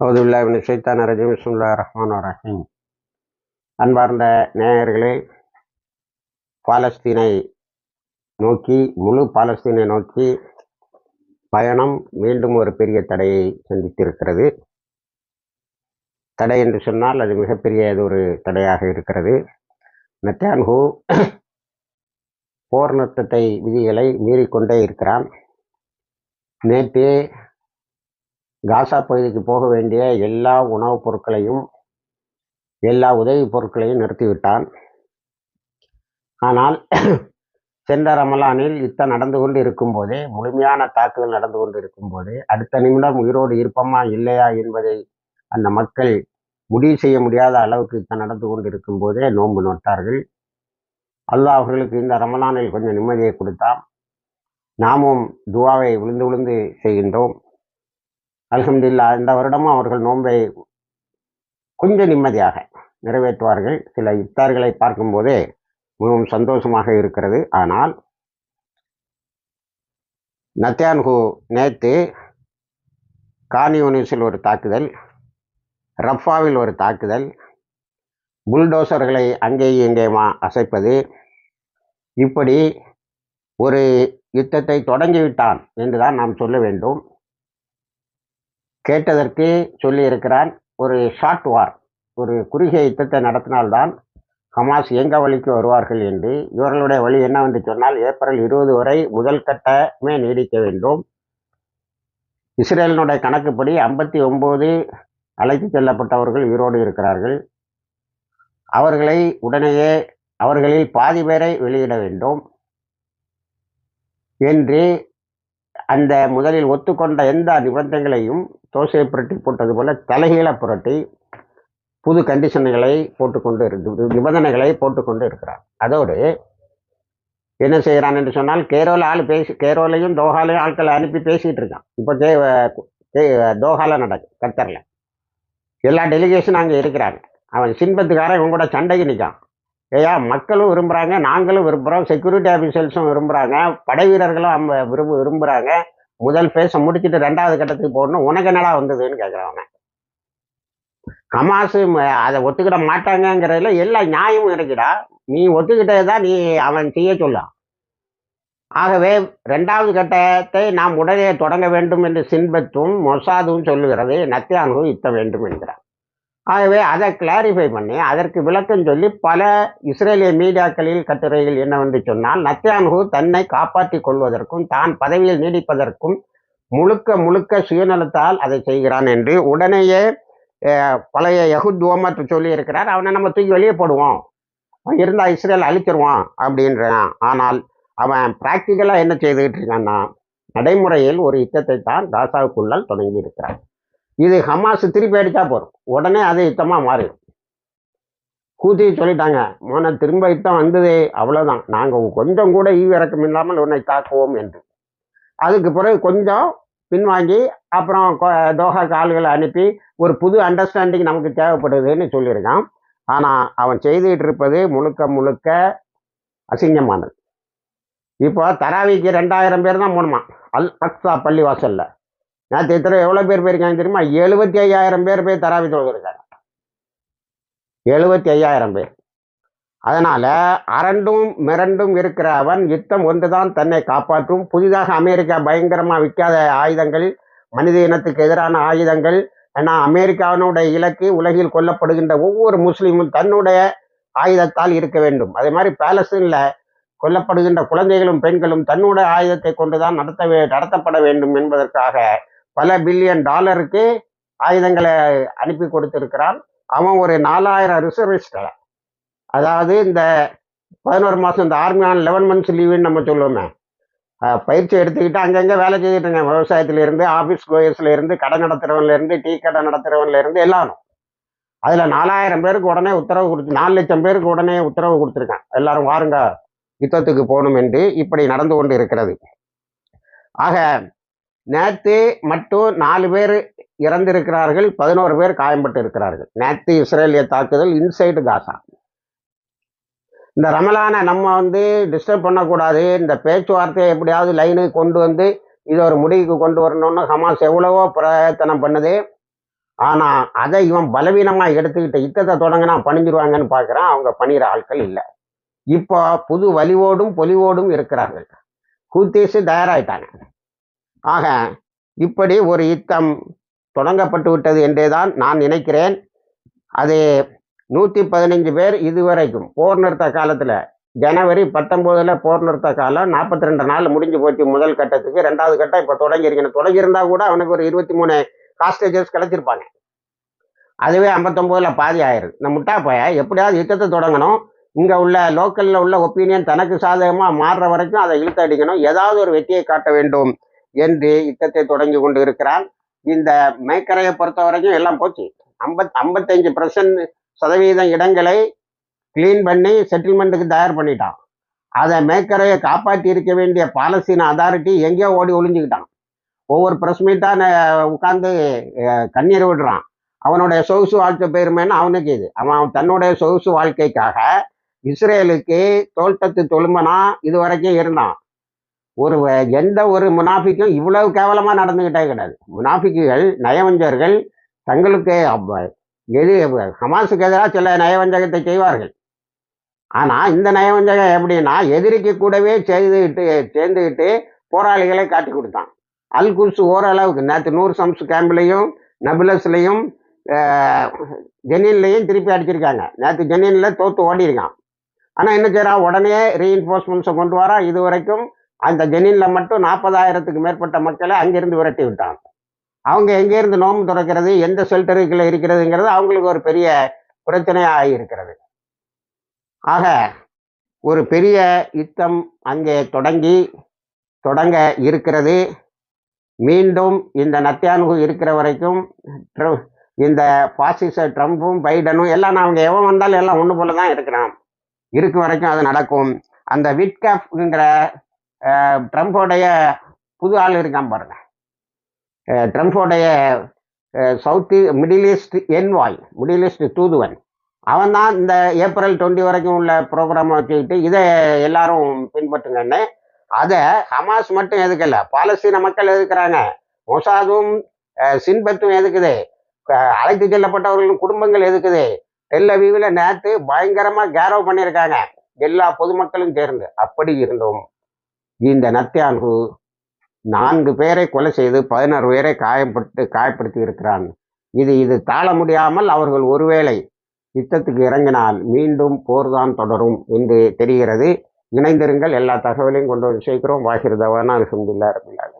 அவுதுல்லாவின் சைத்தான ரஜீம். சுல்லா ரஹ்மான் ரஹீம். அன்பார்ந்த நேயர்களே பாலஸ்தீனை நோக்கி முழு பாலஸ்தீனை நோக்கி பயணம் மீண்டும் ஒரு பெரிய தடையை சந்தித்திருக்கிறது. தடை என்று சொன்னால் அது மிகப்பெரிய ஒரு தடையாக இருக்கிறது. நெத்தான்ஹூ போர் நிறுத்தத்தை விதிகளை மீறிக்கொண்டே இருக்கிறான். நேற்றே காசா பகுதிக்கு போக வேண்டிய எல்லா உணவுப் பொருட்களையும் எல்லா உதவிப் பொருட்களையும் நிறுத்திவிட்டான். ஆனால் சென்ற ரமலானில் யுத்தம் நடந்து கொண்டு இருக்கும்போதே முழுமையான தாக்குதல் நடந்து கொண்டு இருக்கும்போது அடுத்த நிமிடம் உயிரோடு இருப்போமா இல்லையா என்பதை அந்த மக்கள் முடிவு செய்ய முடியாத அளவுக்கு யுத்தம் நடந்து கொண்டு இருக்கும்போதே நோன்பு நோட்டார்கள். அல்லாஹ் அவர்களுக்கு இந்த ரமலானில் கொஞ்சம் நிம்மதியை கொடுத்தான். நாமும் துவாவை விழுந்து விழுந்து செய்கின்றோம். அல்ஹம்துல்லா இந்த வருடமும் அவர்கள் நோன்பை கொஞ்சம் நிம்மதியாக நிறைவேற்றுவார்கள். சில இத்தார்களை பார்க்கும்போதே மிகவும் சந்தோஷமாக இருக்கிறது. ஆனால் நத்தியான்ஹு நேற்று கானியூனிஸில் ஒரு தாக்குதல் ரஃபாவில் ஒரு தாக்குதல் புல்டோசர்களை அங்கேயும் இங்கேயுமா அசைப்பது இப்படி ஒரு யுத்தத்தை தொடங்கிவிட்டான் என்றுதான் நாம் சொல்ல வேண்டும். கேட்டதற்கு சொல்லியிருக்கிறான் ஒரு ஷார்ட் வார் ஒரு குறுகிய யுத்தத்தை நடத்தினால்தான் ஹமாஸ் எங்க வழிக்கு வருவார்கள் என்று இவர்களுடைய வழி என்னவென்று சொன்னால் ஏப்ரல் இருபது வரை முதல் கட்டமே நீடிக்க வேண்டும். இஸ்ரேலினுடைய கணக்குப்படி ஐம்பத்தி ஒம்பது அழைத்து செல்லப்பட்டவர்கள் உயிரோடு இருக்கிறார்கள். அவர்களை உடனேயே அவர்களில் பாதி பேரை வெளியிட வேண்டும் என்று அந்த முதலில் ஒத்துக்கொண்ட எந்த நிபந்தனைகளையும் தோசையை புரட்டி போட்டது போல தலைகீழ புரட்டி புது கண்டிஷன்களை போட்டுக்கொண்டு இருக்கு நிபந்தனைகளை போட்டுக்கொண்டு இருக்கிறார். அதோடு என்ன செய்கிறான் என்று சொன்னால் கேரோல ஆள் பேசி கேரோலையும் தோஹாலையும் ஆட்களை அனுப்பி பேசிகிட்டு இருக்கான். இப்போ கே தோஹால நடக்கு கத்தரில் எல்லா டெலிகேஷனும் அங்கே இருக்கிறாங்க. அவன் சின்பத்துக்காரன் இவங்க கூட சண்டைக்கு நிற்கான். ஏயா மக்களும் விரும்புகிறாங்க நாங்களும் விரும்புகிறோம் செக்யூரிட்டி ஆஃபீஸர்ஸும் விரும்புகிறாங்க படை வீரர்களும் விரும்ப விரும்புகிறாங்க முதல் பேச முடிச்சுட்டு ரெண்டாவது கட்டத்துக்கு போகணும் உனக்கு என்னடா வந்ததுன்னு கேட்குறவங்க கமாசு அதை ஒத்துக்கிட மாட்டாங்கங்கிறதுல எல்லா நியாயமும் இருக்குடா. நீ ஒத்துக்கிட்டே தான் நீ அவன் செய்ய சொல்லாம் ஆகவே ரெண்டாவது கட்டத்தை நாம் உடனே தொடங்க வேண்டும் என்று சின்பத்தும் மொசாதும் சொல்லுகிறது நத்தியானும் இத்த வேண்டும் என்கிறார் ஆகவே அதை கிளாரிஃபை பண்ணி அதற்கு விளக்கம் சொல்லி பல இஸ்ரேலிய மீடியாக்களில் கட்டுரைகள் என்னவென்று சொன்னால் நத்தியான்ஹூ தன்னை காப்பாற்றிக் கொள்வதற்கும் தான் பதவியில் நீடிப்பதற்கும் முழுக்க முழுக்க சுயநலத்தால் அதை செய்கிறான் என்று உடனேயே பழைய யகுத் ஓமத் சொல்லி இருக்கிறார். அவனை நம்ம தூக்கி வெளியே போடுவோம். இருந்தால் இஸ்ரேல் அழிச்சிருவான் அப்படின்றான். ஆனால் அவன் ப்ராக்டிக்கலாக என்ன செய்துக்கிட்டு இருக்கான்னா நடைமுறையில் ஒரு யுத்தத்தை தான் காசாவுக்குள்ளால் தொடங்கி இருக்கிறான் இது ஹமாஸ் திருப்பி அடித்தா போகிறோம் உடனே அது யுத்தமாக மாறிடும். கூத்தி சொல்லிட்டாங்க மோன திரும்ப யுத்தம் வந்ததே அவ்வளோதான் நாங்கள் கொஞ்சம் கூட ஈவிறக்கம் இல்லாமல் உன்னை தாக்குவோம் என்று. அதுக்கு பிறகு கொஞ்சம் பின்வாங்கி அப்புறம் தோஹா கால்களை அனுப்பி ஒரு புது அண்டர்ஸ்டாண்டிங் நமக்கு தேவைப்படுதுன்னு சொல்லியிருக்கான். ஆனால் அவன் செய்துகிட்டு இருப்பது முழுக்க முழுக்க அசிங்கமானது. இப்போ தராவிக்கு ரெண்டாயிரம் பேர் தான் போகணுமா அல் அக்ஸா பள்ளிவாசலில். நான் இத்தனை எவ்வளோ பேர் போயிருக்காங்க தெரியுமா? எழுபத்தி ஐயாயிரம் பேர் போய் தராவி தொழுதுருக்காங்க எழுபத்தி ஐயாயிரம் பேர். அதனால் அரண்டும் மிரண்டும் இருக்கிற அவன் யுத்தம் ஒன்றுதான் தன்னை காப்பாற்றும். புதிதாக அமெரிக்கா பயங்கரமாக விற்காத ஆயுதங்கள் மனித இனத்துக்கு எதிரான ஆயுதங்கள் ஏன்னா அமெரிக்காவினுடைய இலக்கு உலகில் கொல்லப்படுகின்ற ஒவ்வொரு முஸ்லீமும் தன்னுடைய ஆயுதத்தால் இருக்க வேண்டும். அதே மாதிரி பேலஸ்தீனில் கொல்லப்படுகின்ற குழந்தைகளும் பெண்களும் தன்னுடைய ஆயுதத்தை கொண்டுதான் நடத்த நடத்தப்பட வேண்டும் என்பதற்காக பல பில்லியன் டாலருக்கு ஆயுதங்களை அனுப்பி கொடுத்திருக்கிறான். அவன் ஒரு நாலாயிரம் ரிசர்விஸ்டை அதாவது இந்த பதினோரு மாதம் இந்த ஆர்மி ஆன் லெவன் மந்த்ஸ் லீவுன்னு நம்ம சொல்லுவோமே. பயிற்சி எடுத்துக்கிட்டு அங்கங்கே வேலை செய்துட்டு இருக்கேன் விவசாயத்துலேருந்து ஆஃபீஸ் கோயர்ஸ்லேருந்து கடை நடத்துகிறவன்லேருந்து டீ கடை நடத்துகிறவன்லேருந்து எல்லாரும். அதில் நாலாயிரம் பேருக்கு உடனே உத்தரவு கொடுத்து நாலு லட்சம் பேருக்கு உடனே உத்தரவு கொடுத்துருக்கேன் எல்லாரும் வாருங்க யுத்தத்துக்கு போகணும் என்று இப்படி நடந்து கொண்டு இருக்கிறது. ஆக நேற்று மட்டும் நாலு பேர் இறந்திருக்கிறார்கள் பதினோரு பேர் காயம்பட்டு இருக்கிறார்கள் நேற்று இஸ்ரேலிய தாக்குதல் இன்சைடு காசா. இந்த ரமலானை நம்ம வந்து டிஸ்டர்ப் பண்ணக்கூடாது. இந்த பேச்சுவார்த்தையை எப்படியாவது லைனுக்கு கொண்டு வந்து இது ஒரு முடிவுக்கு கொண்டு வரணும்னு ஹமாஸ் எவ்வளவோ பிரயத்தனம் பண்ணுது. ஆனால் அதை இவன் பலவீனமாக எடுத்துக்கிட்டு யுத்தத்தை தொடங்கினா பணிஞ்சிருவாங்கன்னு பார்க்குறான் அவங்க பணிகிற ஆட்கள் இல்லை. இப்போ புது வலிவோடும் பொலிவோடும் இருக்கிறார்கள். ஹூத்தீஸு தயாராயிட்டாங்க. ஆக இப்படி ஒரு யுத்தம் தொடங்கப்பட்டு விட்டது என்றேதான் நான் நினைக்கிறேன். அது நூற்றி பதினஞ்சு பேர் இதுவரைக்கும் போர் நிறுத்த காலத்தில் ஜனவரி பத்தொம்போதில் போர் நிறுத்த காலம் நாற்பத்தி ரெண்டு நாள் முடிஞ்சு போச்சு முதல் கட்டத்துக்கு. ரெண்டாவது கட்டம் இப்போ தொடங்கியிருக்கணும் தொடங்கியிருந்தா கூட அவனுக்கு ஒரு இருபத்தி மூணு காஸ்டேஜஸ் கிடச்சிருப்பாங்க. அதுவே ஐம்பத்தொம்போதில் பாதி ஆயிடுது இந்த முட்டா பைய எப்படியாவது யுத்தத்தை தொடங்கணும். இங்கே உள்ள லோக்கலில் உள்ள ஒப்பீனியன் தனக்கு சாதகமாக மாறுற வரைக்கும் அதை இழுத்து அடிக்கணும். ஏதாவது ஒரு வெற்றியை காட்ட வேண்டும். என்று யுத்தத்தை தொடங்கி கொண்டு இருக்கிறான் இந்த மேக்கரையை பொறுத்த வரைக்கும் எல்லாம் போச்சு. ஐம்பத் ஐம்பத்தஞ்சு பர்சன்ட் சதவீதம் இடங்களை கிளீன் பண்ணி செட்டில்மெண்ட்டுக்கு தயார் பண்ணிட்டான். அதை மேக்கரையை காப்பாற்றி இருக்க வேண்டிய பாலஸ்தீன அதாரிட்டி எங்கேயோ ஓடி ஒளிஞ்சுக்கிட்டான். ஒவ்வொரு ப்ரெஸ் மீட்டான உட்காந்து கண்ணீர் விடுறான். அவனுடைய சொகுசு வாழ்க்கை பெருமைன்னு அவனுக்கு இது. அவன் தன்னுடைய சொகுசு வாழ்க்கைக்காக இஸ்ரேலுக்கு தோல்டத்து தொழும்பனா இது வரைக்கும் இருந்தான். ஒரு எந்த ஒரு முனாஃபிக்கும் இவ்வளவு கேவலமாக நடந்துக்கிட்டே கிடையாது. முனாஃபிக்குகள் நயவஞ்சர்கள் தங்களுக்கு எது ஹமாஸுக்கு எதிராக சில நயவஞ்சகத்தை செய்வார்கள். ஆனால் இந்த நயவஞ்சகம் எப்படின்னா எதிரிக்கு கூடவே செய்துக்கிட்டு சேர்ந்துக்கிட்டு போராளிகளை காட்டி கொடுத்தான். அல் குர்ஸ் ஓரளவுக்கு நேற்று நூறு சம்ஸ் கேம்ப்லையும் நபுலஸ்லையும் ஜெனின்லையும் திருப்பி அடிச்சிருக்காங்க. நேற்று ஜெனின்ல தோத்து ஓடிருக்கான் ஆனால் என்ன செய்கிறான் உடனே ரீஎன்ஃபோர்ஸ்மெண்ட்ஸை கொண்டு வரா. இது வரைக்கும் அந்த ஜெனின்ல மட்டும் நாற்பதாயிரத்துக்கு மேற்பட்ட மக்களை அங்கிருந்து விரட்டி விட்டான் அவங்க எங்கேருந்து நோம்பு துறக்கிறது எந்த ஷெல்டருக்குள்ள இருக்கிறதுங்கிறது அவங்களுக்கு ஒரு பெரிய பிரச்சனையாக இருக்கிறது ஆக ஒரு பெரிய யுத்தம் அங்கே தொடங்கி தொடங்க இருக்கிறது. மீண்டும் இந்த நத்தியானுகு இருக்கிற வரைக்கும் இந்த பாசிச ட்ரம்ப்பும் பைடனும் எல்லாம் அவங்க எவன் வந்தாலும் எல்லாம் ஒன்று போல தான் இருக்கிறான். இருக்கு வரைக்கும் அது நடக்கும். அந்த விட்காஃப்ங்கிற ட்ரம்ப்போடைய புது ஆள் இருக்கான் பாருங்க. ட்ரம்ப்போடைய south middle east envoy middle east தூதுவன். அவன் தான் இந்த ஏப்ரல் டுவெண்ட்டி வரைக்கும் உள்ள ப்ரோக்ராமை வச்சுக்கிட்டு இதை எல்லாரும் பின்பற்றுங்கன்னு. அதை ஹமாஸ் மட்டும் எதுக்கல பாலஸ்தீன மக்கள் எதுக்குறாங்க? மொசாதும் சின்பத்தும் எதுக்குது? அழைத்து செல்லப்பட்டவர்களின் குடும்பங்கள் எதுக்குது? டெல்லவீவில் நேற்று பயங்கரமாக கேரவ் பண்ணியிருக்காங்க. எல்லா பொதுமக்களும் சேர்ந்து. அப்படி இருந்தோம். இந்த நத்தியான்கு நான்கு பேரை கொலை செய்து பதினாறு பேரை காயப்பட்டு காயப்படுத்தி இருக்கிறான். இது இது தாழ முடியாமல் அவர்கள் ஒருவேளை யுத்தத்துக்கு இறங்கினால் மீண்டும் போர்தான் தொடரும் என்று தெரிகிறது. இணைந்திருங்கள். எல்லா தகவலையும் கொண்டு வந்து சேர்க்கிறோம். வாகிருதவான அலமதுல்லா ரபில்லால்